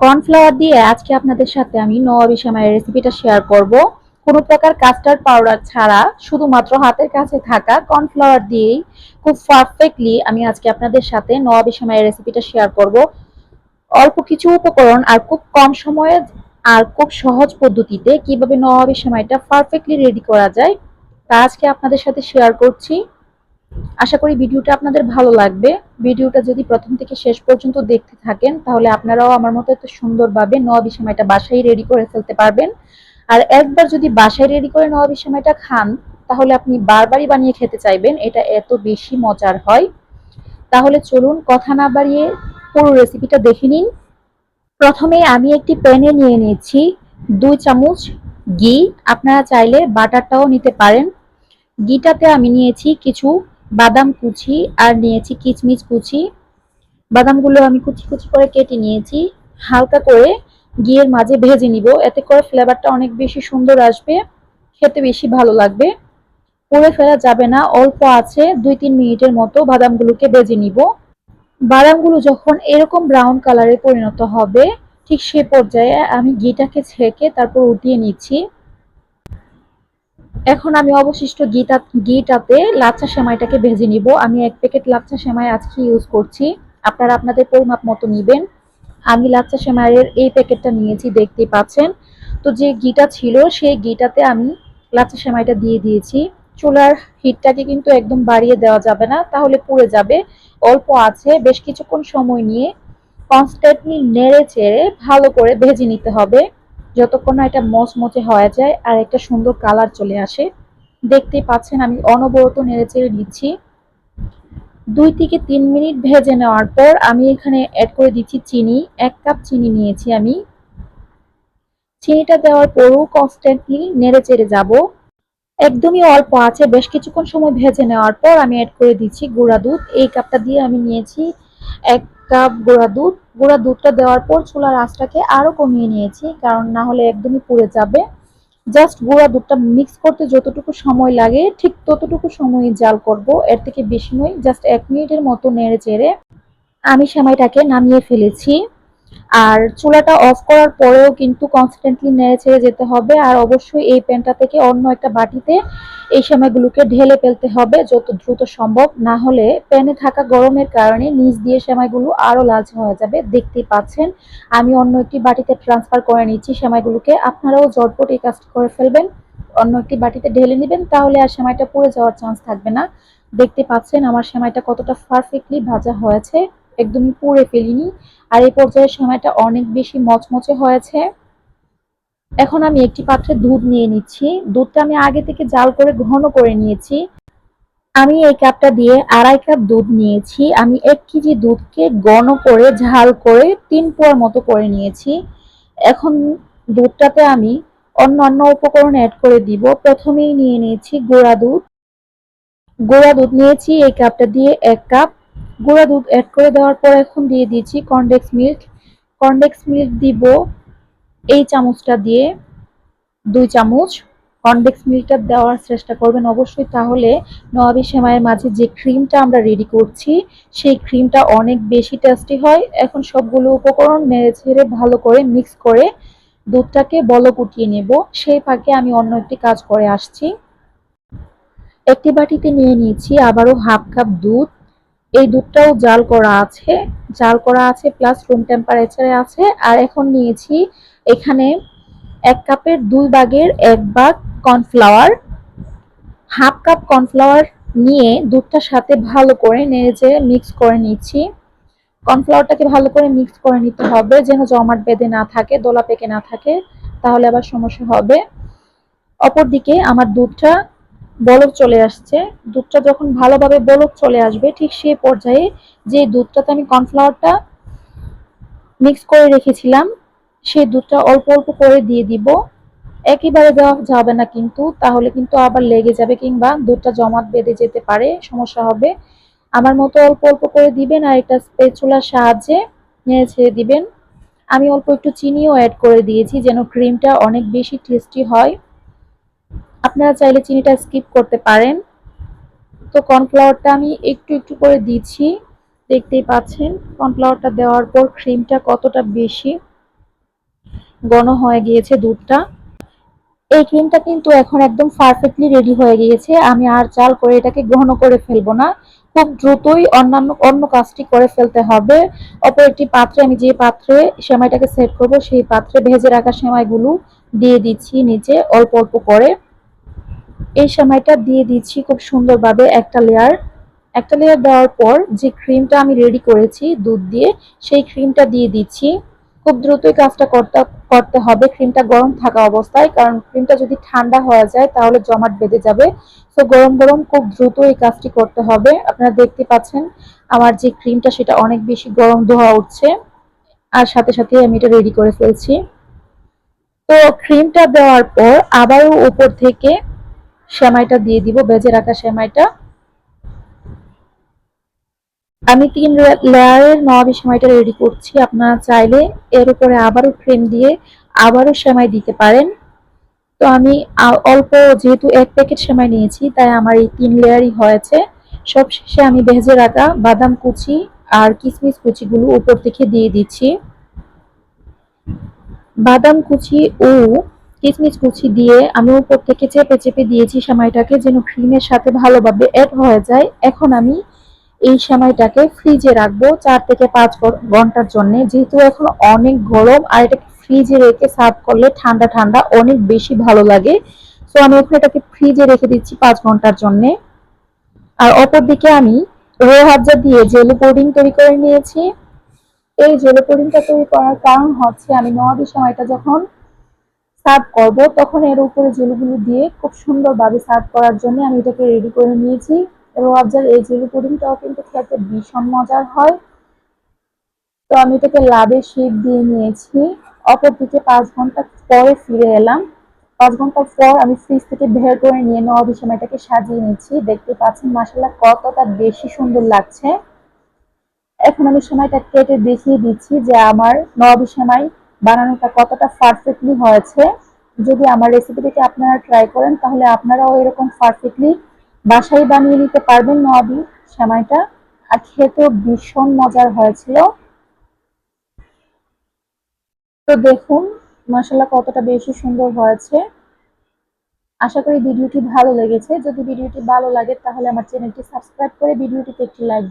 Cornflour দিয়ে আজকে আপনাদের সাথে আমি নবাবি সেমাইয়ের রেসিপিটা শেয়ার করব। কোনো প্রকার কাস্টার্ড পাউডার ছাড়া, শুধুমাত্র হাতের কাছে থাকা কর্নফ্লাওয়ার দিয়েই খুব পারফেক্টলি আমি আজকে আপনাদের সাথে নবাবি সেমাইয়ের রেসিপিটা শেয়ার করব। অল্প কিছু উপকরণ আর খুব কম সময়ে আর খুব সহজ পদ্ধতিতে কীভাবে নবাবি সেমাইটা পারফেক্টলি রেডি করা যায়, তা আজকে আপনাদের সাথে শেয়ার করছি। আশা করি ভিডিওটা আপনাদের ভালো লাগবে। ভিডিওটা যদি প্রথম থেকে শেষ পর্যন্ত দেখতে থাকেন, তাহলে আপনারাও আমার মতো এত সুন্দরভাবে নবাবি সময়টা বাসায় রেডি করে ফেলতে পারবেন। আর একবার যদি বাসায় রেডি করে সময়টা খান, তাহলে আপনি বারবারই বানিয়ে খেতে চাইবেন, এটা এত বেশি মজার হয়। তাহলে চলুন কথা না বাড়িয়ে পুরো রেসিপিটা দেখে নিন। প্রথমে আমি একটি প্যানে নিয়ে নিয়েছি দুই চামচ ঘি। আপনারা চাইলে বাটারটাও নিতে পারেন। ঘিটাতে আমি নিয়েছি কিছু বাদাম কুচি আর নিয়েছি কিচমিচ কুচি। বাদামগুলো আমি কুচি কুচি করে কেটে নিয়েছি। হালকা করে ঘিয়ের মাঝে ভেজে নিব। এতে করে ফ্লেভারটা অনেক বেশি সুন্দর আসবে। খেতে বেশি ভালো লাগবে। পুড়ে ফেলা যাবে না। অল্প আছে। দুই তিন মিনিটের মতো বাদামগুলোকে ভেজে নিব। বাদামগুলো যখন এরকম ব্রাউন কালারে পরিণত হবে, ঠিক সে পর্যায়ে আমি ঘিটাকে ছেঁকে তারপর উঠিয়ে নিচ্ছি। এখন আমি অবশিষ্ট ঘিটা গিটাতে লাচ্চা সেমাইটাকে ভেজে নিব। আমি এক প্যাকেট লাচ্চা সেমাই আজকে ইউজ করছি। আপনারা আপনাদের পরিমাপ মতো নেবেন। আমি লাচ্চা সেমাইয়ের এই প্যাকেটটা নিয়েছি দেখতে পাচ্ছেন। তো যে গিটা ছিল, সেই গিটাতে আমি লাচ্চা সেমাইটা দিয়ে দিয়েছি। চুলার হিটটাকে কিন্তু একদম বাড়িয়ে দেওয়া যাবে না, তাহলে পুড়ে যাবে। অল্প আছে, বেশ কিছুক্ষণ সময় নিয়ে কনস্ট্যান্টলি নেড়ে চেড়ে ভালো করে ভেজে নিতে হবে। যতক্ষণ না এটা মচমচে হয়ে যায় আর একটা সুন্দর কালার চলে আসে। দেখতে পাচ্ছেন আমি অনবরত নেড়ে চেড়ে দিচ্ছি দুই থেকে তিন মিনিট ভেজে নেওয়ার পর আমি এখানে অ্যাড করে দিচ্ছি চিনি। এক কাপ চিনি নিয়েছি আমি। চিনিটা দেওয়ার পরও কনস্ট্যান্টলি নেড়ে চেড়ে যাব। একদমই অল্প আছে, বেশ কিছুক্ষণ সময় ভেজে নেওয়ার পর আমি অ্যাড করে দিচ্ছি গুঁড়া দুধ। এই কাপটা দিয়ে আমি নিয়েছি এক কাপ গুঁড়া দুধ। গুঁড়া দুধটা দেওয়ার পর চুলার আঁচটাকে আরও কমিয়ে নিয়েছি, কারণ না হলে একদমই পুড়ে যাবে। জাস্ট গুঁড়া দুধটা মিক্স করতে যতটুকু সময় লাগে, ঠিক ততটুকু সময় জাল করব। এর থেকে বেশি নয়, জাস্ট এক মিনিটের মতো নেড়ে চেড়ে আমি সেমাইটাকে নামিয়ে ফেলেছি। আর চুলাটা অফ করার পরেও কিন্তু কনস্ট্যান্টলি নেড়ে ছেড়ে যেতে হবে। আর অবশ্যই এই প্যানটা থেকে অন্য একটা বাটিতে এই সেমাইগুলোকে ঢেলে ফেলতে হবে যত দ্রুত সম্ভব। না হলে প্যানে থাকা গরমের কারণে নিচ দিয়ে সেমাইগুলো আরও লালচে হয়ে যাবে। দেখতেই পাচ্ছেন, আমি অন্য একটি বাটিতে ট্রান্সফার করে নিচ্ছি সেমাইগুলোকে। আপনারাও জটপট এই কাজটি করে ফেলবেন, অন্য একটি বাটিতে ঢেলে নেবেন, তাহলে আর সেমাইটা পড়ে যাওয়ার চান্স থাকবে না। দেখতে পাচ্ছেন, আমার সেমাইটা কতটা পারফেক্টলি ভাজা হয়েছে। একদমই পুড়ে ফেলিনি। আর এই পর্যায়ে সময়টা অনেক বেশি মচমচে হয়েছে। এখন আমি একটি পাত্রে দুধ নিয়ে নিচ্ছি। দুধটা আমি আগে থেকে জাল করে ঘন করে নিয়েছি। আমি এই কাপটা দিয়ে আড়াই কাপ দুধ নিয়েছি। আমি এক কেজি দুধকে ঘন করে ঝাল করে তিন পোয়ার মতো করে নিয়েছি। এখন দুধটাতে আমি অন্য অন্য উপকরণ অ্যাড করে দিব। প্রথমেই নিয়ে নিয়েছি গোড়া দুধ। গোড়া দুধ নিয়েছি। এই কাপটা দিয়ে এক কাপ গুঁড়া দুধ অ্যাড করে দেওয়ার পর এখন দিয়ে দিয়েছি কর্নডেক্স মিল্ক কর্নডেক্স মিল্ক দিব এই চামচটা দিয়ে, দুই চামচ। কর্নডেক্স মিল্কটা দেওয়ার চেষ্টা করবেন অবশ্যই, তাহলে নবাবি সেমাইয়ের মাঝে যে ক্রিমটা আমরা রেডি করছি, সেই ক্রিমটা অনেক বেশি টেস্টি হয়। এখন সবগুলো উপকরণ নেড়ে ছেড়ে ভালো করে মিক্স করে দুধটাকে বলক উঠিয়ে নেব। সেই ফাঁকে আমি অন্য একটি কাজ করে আসছি। একটি বাটিতে নিয়ে নিয়েছি আবারও হাফ কাপ দুধ। এই দুধটাও জাল করা আছে, জাল করা আছে প্লাস রুম টেম্পারেচারে আছে। আর এখন নিয়েছি এখানে এক কাপের দুই ভাগের এক বাগ কর্নফ্লাওয়ার হাফ কাপ কর্নফ্লাওয়ার নিয়ে দুধটার সাথে ভালো করে নেড়ে মিক্স করে নিচ্ছি। কর্নফ্লাওয়ারটাকে ভালো করে মিক্স করে নিতে হবে যেন জমাট বেঁধে না থাকে, দোলা পেকে না থাকে, তাহলে আবার সমস্যা হবে। অপরদিকে আমার দুধটা বলক চলে আসছে। দুধটা যখন ভালোভাবে বলক চলে আসবে, ঠিক সেই পর্যায়ে যে দুধটাতে আমি কর্নফ্লাওয়ারটা মিক্স করে রেখেছিলাম, সেই দুধটা অল্প অল্প করে দিয়ে দিব। একইবারে দেওয়া যাবে না কিন্তু, তাহলে কিন্তু আবার লেগে যাবে কিংবা দুধটা জমাট বেঁধে যেতে পারে, সমস্যা হবে। আমার মতো অল্প অল্প করে দিবেন আর এটা স্পেচুলার সাহায্যে নেড়ে ছেড়ে দিবেন। আমি অল্প একটু চিনিও অ্যাড করে দিয়েছি যেন ক্রিমটা অনেক বেশি টেস্টি হয়। আপনারা চাইলে চিনিটা স্কিপ করতে পারেন। তো কর্নফ্লাওয়ারটা আমি একটু একটু করে দিচ্ছি। দেখতেই পাচ্ছেন, কর্নফ্লাওয়ারটা দেওয়ার পর ক্রিমটা কতটা বেশি ঘন হয়ে গিয়েছে দুধটা। এই ক্রিমটা কিন্তু এখন একদম পারফেক্টলি রেডি হয়ে গিয়েছে। আমি আর চাল করে এটাকে ঘন করে ফেলব না। খুব দ্রুতই অন্যান্য, অন্য কাজটি করে ফেলতে হবে। অপর একটি পাত্রে আমি যে পাত্রে সেমাইটাকে সেট করব, সেই পাত্রে ভেজে রাখা সেমাইগুলো দিয়ে দিচ্ছি নিচে অল্প অল্প করে। এই সেমাইটা দিয়ে দিচ্ছি খুব সুন্দরভাবে একটা লেয়ার একটা লেয়ার দেওয়ার পর যে ক্রিমটা আমি রেডি করেছি, দুধ দিয়ে, সেই ক্রিমটা দিয়ে দিচ্ছি। খুব দ্রুতই কাজটা করতে করতে হবে। ক্রিমটা গরম থাকা অবস্থায়, কারণ ক্রিমটা যদি ঠান্ডা হয়ে যায়, তাহলে জমাট বেঁধে যাবে। তো গরম গরম খুব দ্রুত এই কাজটি করতে হবে। আপনারা দেখতে পাচ্ছেন, আমার যে ক্রিমটা সেটা অনেক বেশি গরম ধোয়া উঠছে। আর সাথে সাথে আমি এটা রেডি করে ফেলছি। তো ক্রিমটা দেওয়ার পর আবারও উপর থেকে সেমাইটা দিয়ে দিব, বেজে রাখা সেমাইটা। আমি তিন লেয়ারের নবাবি সেমাইটা রেডি করছি। আপনারা চাইলে এর উপরে আবারও ক্রিম দিয়ে আবারও সেমাই দিতে পারেন। তো আমি অল্প যেহেতু এক প্যাকেট সেমাই নিয়েছি, তাই আমার এই তিন লেয়ারই হয়েছে। সব শেষে আমি ভেজে রাখা বাদাম কুচি আর কিশমিশ কুচিগুলো উপর থেকে দিয়ে দিচ্ছি। বাদাম কুচি ও কিশমিশ কুচি দিয়ে আমি উপর থেকে চেপে চেপে দিয়েছি সেমাইটাকে যেন ক্রিমের সাথে ভালোভাবে অ্যাড হয়ে যায়। এখন আমি এই সময়টাকে ফ্রিজে রাখব চার থেকে পাঁচ ঘণ্টার জন্য। যেহেতু এখন অনেক গরম আর এটাকে ফ্রিজে রেখে সার্ভ করলে ঠান্ডা ঠান্ডা অনেক বেশি ভালো লাগে। সো আমি এখন এটাকে ফ্রিজে রেখে দিচ্ছি পাঁচ ঘণ্টার জন্য। আর অপর দিকে আমি রো হাজা দিয়ে জেলো পুডিং তৈরি করে নিয়েছি। এই জেলো পুডিংটা তৈরি করার কারণ হচ্ছে আমি নবাবি সময়টা যখন সার্ভ করব, তখন এর উপরে জেলুগুলো দিয়ে খুব সুন্দরভাবে সার্ভ করার জন্য আমি এটাকে রেডি করে নিয়েছি। এবং আপনার এই জেলি পুডিংটাও কিন্তু খেতে ভীষণ মজার হয়। তো আমি এটাকে লাভের শেপ দিয়ে নিয়েছি। অপর দিকে পাঁচ ঘণ্টা পরে ফিরে এলাম। পাঁচ ঘণ্টা পর আমি ফ্রিজ থেকে বের করে নিয়ে নবী সময়টাকে সাজিয়ে নিচ্ছি। দেখতে পাচ্ছেন মাসাল্লাহ কতটা বেশি সুন্দর লাগছে। এখন আমি সময়টা কেটে দেখিয়ে দিচ্ছি যে আমার নবী সময় বানানোটা কতটা পারফেক্টলি হয়েছে, যদি আমার রেসিপিটিকে আপনারা ট্রাই করেন, তাহলে আপনারাও এরকম পারফেক্টলি বাসায় বানিয়ে নিতে পারবেন নবী সেমাইটা। আর খেতেও ভীষণ মজার হয়েছিল। তো দেখুন মশলা কতটা বেশি সুন্দর হয়েছে। আশা করি ভিডিওটি ভালো লেগেছে। যদি ভিডিওটি ভালো লাগে, তাহলে আমার চ্যানেলটি সাবস্ক্রাইব করে ভিডিওটিতে একটি লাইক